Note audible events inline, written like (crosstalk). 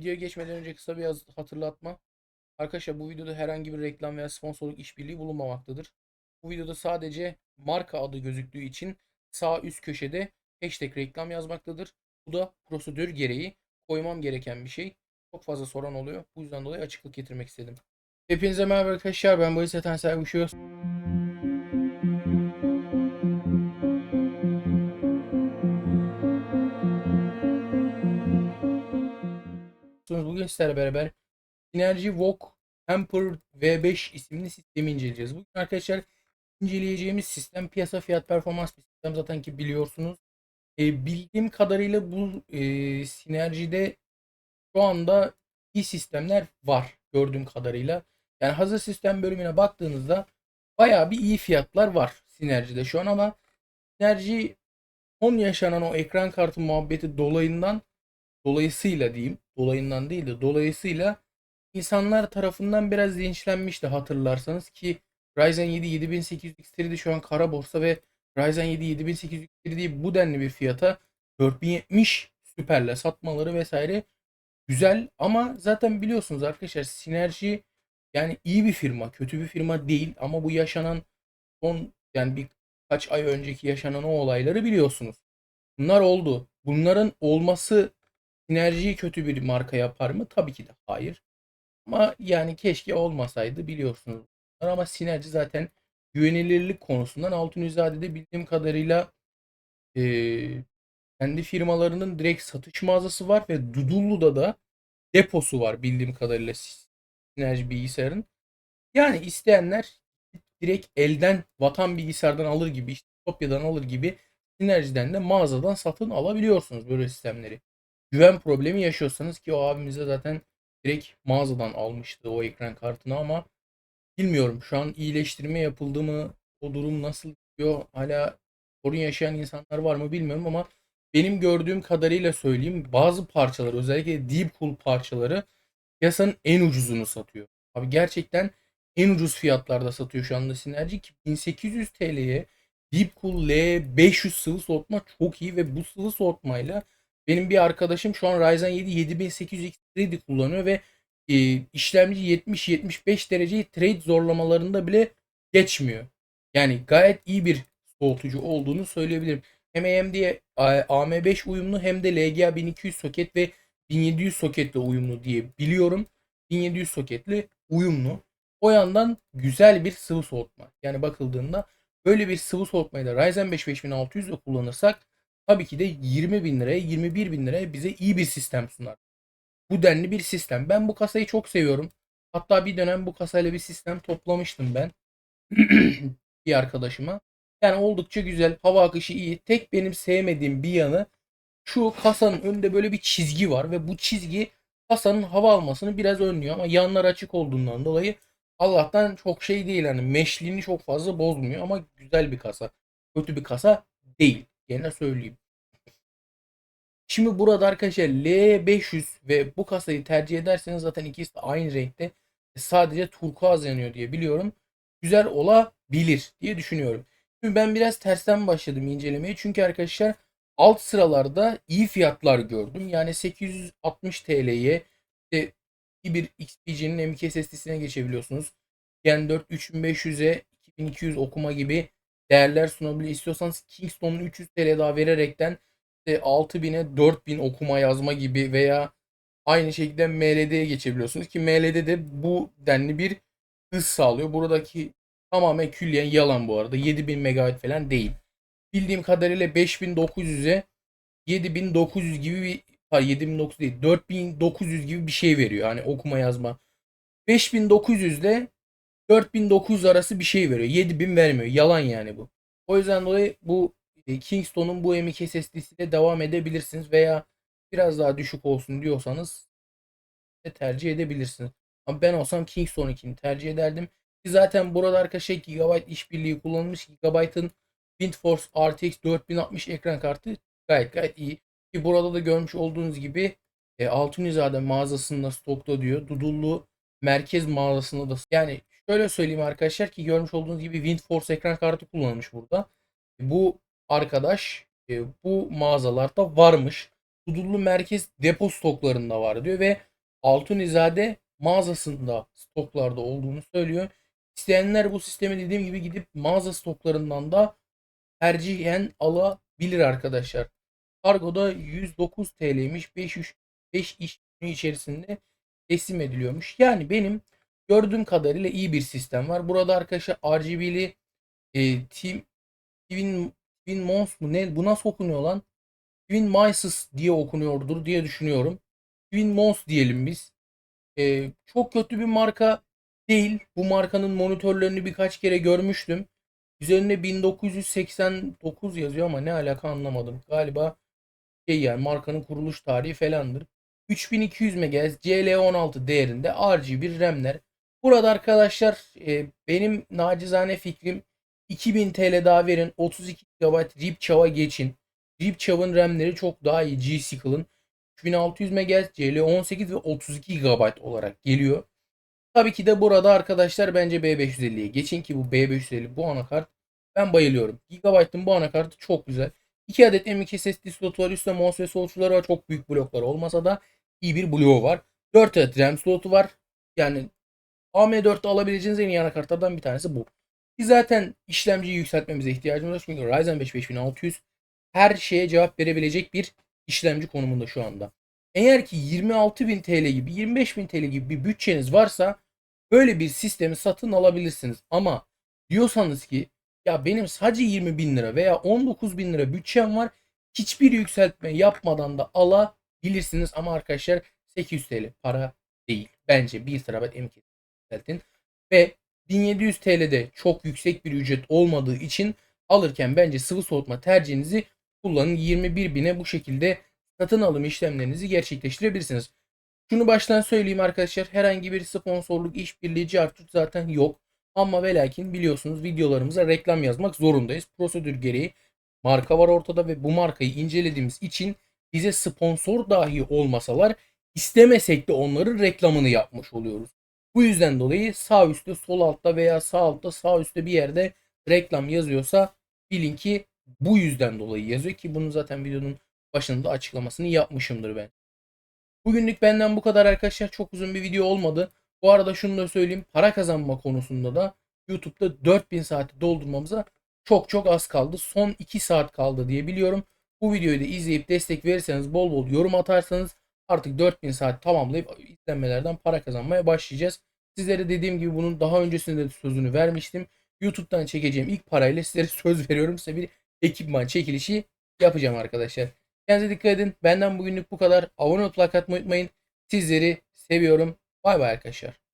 Videoya geçmeden önce kısa bir hatırlatma. Arkadaşlar bu videoda herhangi bir reklam veya sponsorluk işbirliği bulunmamaktadır. Bu videoda sadece marka adı gözüktüğü için sağ üst köşede hashtag reklam yazmaktadır. Bu da prosedür gereği koymam gereken bir şey. Çok fazla soran oluyor. Bu yüzden dolayı açıklık getirmek istedim. Hepinize merhaba arkadaşlar. Ben Bayis Etensel Uşuyor. Bugün beraber Synergy Wok Temper V5 isimli sistemi inceleyeceğiz. Bugün arkadaşlar inceleyeceğimiz sistem piyasa fiyat performans bir sistem zaten ki biliyorsunuz. E, bildiğim kadarıyla bu e, Synergy'de şu anda iyi sistemler var gördüğüm kadarıyla. Yani hazır sistem bölümüne baktığınızda bayağı bir iyi fiyatlar var Synergy'de şu an ama Synergy son yaşanan o ekran kartı muhabbeti dolayından dolayısıyla diyeyim dolayından değil de dolayısıyla insanlar tarafından biraz linçlenmişti hatırlarsanız ki Ryzen 7 7800 X3'de şu an kara borsa ve Ryzen 7 7800 X3'yi bu denli bir fiyata 4070 süperle satmaları vesaire güzel ama zaten biliyorsunuz arkadaşlar Synergy yani iyi bir firma, kötü bir firma değil ama bu yaşanan son yani birkaç ay önceki yaşanan o olayları biliyorsunuz. Bunlar oldu. Bunların olması Sinerjiyi kötü bir marka yapar mı? Tabii ki de hayır. Ama yani keşke olmasaydı biliyorsunuz. Ama Sinerji zaten güvenilirlik konusundan Altunizade'de bildiğim kadarıyla eee, kendi firmalarının direkt satış mağazası var ve Dudullu'da da deposu var bildiğim kadarıyla Sinerji bilgisayarın. Yani isteyenler direkt elden vatan bilgisayardan alır gibi işte Topya'dan alır gibi Sinerji'den de mağazadan satın alabiliyorsunuz böyle sistemleri güven problemi yaşıyorsanız ki o abimiz de zaten direkt mağazadan almıştı o ekran kartını ama bilmiyorum şu an iyileştirme yapıldı mı o durum nasıl gidiyor hala sorun yaşayan insanlar var mı bilmiyorum ama benim gördüğüm kadarıyla söyleyeyim bazı parçalar özellikle Deep Cool parçaları piyasanın en ucuzunu satıyor. Abi gerçekten en ucuz fiyatlarda satıyor şu anda Synergy ki 1800 TL'ye Deep Cool L500 sıvı soğutma çok iyi ve bu sıvı soğutmayla benim bir arkadaşım şu an Ryzen 7 7800 X3 kullanıyor ve e, işlemci 70-75 dereceyi trade zorlamalarında bile geçmiyor. Yani gayet iyi bir soğutucu olduğunu söyleyebilirim. Hem AMD AM5 uyumlu hem de LGA 1200 soket ve 1700 soketle uyumlu diye biliyorum. 1700 soketli uyumlu. O yandan güzel bir sıvı soğutma. Yani bakıldığında böyle bir sıvı soğutmayı da Ryzen 5 5600 ile kullanırsak tabii ki de 20 bin liraya 21 bin liraya bize iyi bir sistem sunar. Bu denli bir sistem. Ben bu kasayı çok seviyorum. Hatta bir dönem bu kasayla bir sistem toplamıştım ben. (clears throat) bir arkadaşıma. Yani oldukça güzel. Hava akışı iyi. Tek benim sevmediğim bir yanı şu kasanın önünde böyle bir çizgi var ve bu çizgi kasanın hava almasını biraz önlüyor ama yanlar açık olduğundan dolayı Allah'tan çok şey değil yani meşliğini çok fazla bozmuyor ama güzel bir kasa. Kötü bir kasa değil. Gene söyleyeyim. Şimdi burada arkadaşlar L500 ve bu kasayı tercih ederseniz zaten ikisi de aynı renkte. Sadece turkuaz yanıyor diye biliyorum. Güzel olabilir diye düşünüyorum. Şimdi ben biraz tersten başladım incelemeye. Çünkü arkadaşlar alt sıralarda iyi fiyatlar gördüm. Yani 860 TL'ye işte bir XPG'nin M.2 SSD'sine geçebiliyorsunuz. Gen 4 3500'e 2200 okuma gibi değerler sunabilir. İstiyorsanız Kingston'un 300 TL daha vererekten işte 6000'e 4000 okuma yazma gibi veya aynı şekilde MLD'ye geçebiliyorsunuz ki MLD de bu denli bir hız sağlıyor. Buradaki tamamen külliyen yalan bu arada. 7000 MB falan değil. Bildiğim kadarıyla 5900'e 7900 gibi bir hayır 7900 değil 4900 gibi bir şey veriyor. Hani okuma yazma. 5900 ile 4900 arası bir şey veriyor. 7000 vermiyor. Yalan yani bu. O yüzden dolayı bu e, Kingston'un bu M.2 SSD'siyle devam edebilirsiniz veya biraz daha düşük olsun diyorsanız de tercih edebilirsiniz. Ama ben olsam Kingston 2'ni tercih ederdim. Ki zaten burada arkadaşlar GB işbirliği kullanılmış. GB'ın WindForce RTX 4060 ekran kartı gayet gayet iyi. Ki burada da görmüş olduğunuz gibi e, Altunizade mağazasında stokta diyor. Dudullu merkez mağazasında da yani şöyle söyleyeyim arkadaşlar ki görmüş olduğunuz gibi WindForce ekran kartı kullanılmış burada. Bu arkadaş e, bu mağazalarda varmış. Dudullu merkez depo stoklarında var diyor ve Altunizade mağazasında stoklarda olduğunu söylüyor. İsteyenler bu sistemi dediğim gibi gidip mağaza stoklarından da tercihen alabilir arkadaşlar. Kargoda 109 TL'ymiş. 5, 5 iş günü içerisinde teslim ediliyormuş. Yani benim gördüğüm kadarıyla iyi bir sistem var. Burada arkadaşlar RGB'li e, Team Twin, Twin Mons mu ne? Bu nasıl okunuyor lan? Twin Mices diye okunuyordur diye düşünüyorum. Twin Mons diyelim biz. E, çok kötü bir marka değil. Bu markanın monitörlerini birkaç kere görmüştüm. Üzerinde 1989 yazıyor ama ne alaka anlamadım. Galiba şey yani markanın kuruluş tarihi falandır. 3200 MHz CL16 değerinde RGB RAM'ler. Burada arkadaşlar e, benim nacizane fikrim 2000 TL daha verin 32 GB RIP geçin. RIP RAM'leri çok daha iyi G-Skill'ın. 3600 MHz CL18 ve 32 GB olarak geliyor. Tabii ki de burada arkadaşlar bence B550'ye geçin ki bu B550 bu anakart ben bayılıyorum. Gigabyte'ın bu anakartı çok güzel. 2 adet M.2 SSD slotu var. Üstte mouse ve solcuları var. Çok büyük bloklar olmasa da iyi bir bloğu var. 4 adet RAM slotu var. Yani AM4'te alabileceğiniz en iyi anakartlardan bir tanesi bu. Biz zaten işlemciyi yükseltmemize ihtiyacımız var. Çünkü Ryzen 5 5600 her şeye cevap verebilecek bir işlemci konumunda şu anda. Eğer ki 26.000 TL gibi 25.000 TL gibi bir bütçeniz varsa böyle bir sistemi satın alabilirsiniz. Ama diyorsanız ki ya benim sadece 20 bin lira veya 19 bin lira bütçem var. Hiçbir yükseltme yapmadan da alabilirsiniz. Ama arkadaşlar 800 TL para değil. Bence 1 TB M2 yükseltin. Ve 1700 TL'de çok yüksek bir ücret olmadığı için alırken bence sıvı soğutma tercihinizi kullanın. 21 bine bu şekilde satın alım işlemlerinizi gerçekleştirebilirsiniz. Şunu baştan söyleyeyim arkadaşlar. Herhangi bir sponsorluk, işbirliği, cartut zaten yok. Ama ve lakin biliyorsunuz videolarımıza reklam yazmak zorundayız. Prosedür gereği marka var ortada ve bu markayı incelediğimiz için bize sponsor dahi olmasalar istemesek de onların reklamını yapmış oluyoruz. Bu yüzden dolayı sağ üstte, sol altta veya sağ altta, sağ üstte bir yerde reklam yazıyorsa bilin ki bu yüzden dolayı yazıyor ki bunu zaten videonun başında açıklamasını yapmışımdır ben. Bugünlük benden bu kadar arkadaşlar. Çok uzun bir video olmadı. Bu arada şunu da söyleyeyim. Para kazanma konusunda da YouTube'da 4000 saati doldurmamıza çok çok az kaldı. Son 2 saat kaldı diye biliyorum. Bu videoyu da izleyip destek verirseniz bol bol yorum atarsanız artık 4000 saat tamamlayıp izlenmelerden para kazanmaya başlayacağız. Sizlere dediğim gibi bunun daha öncesinde de sözünü vermiştim. YouTube'dan çekeceğim ilk parayla sizlere (laughs) söz veriyorum. Size bir ekipman çekilişi yapacağım arkadaşlar. Kendinize dikkat edin. Benden bugünlük bu kadar. Abone olup like atmayı unutmayın. Sizleri seviyorum. Bay bay arkadaşlar.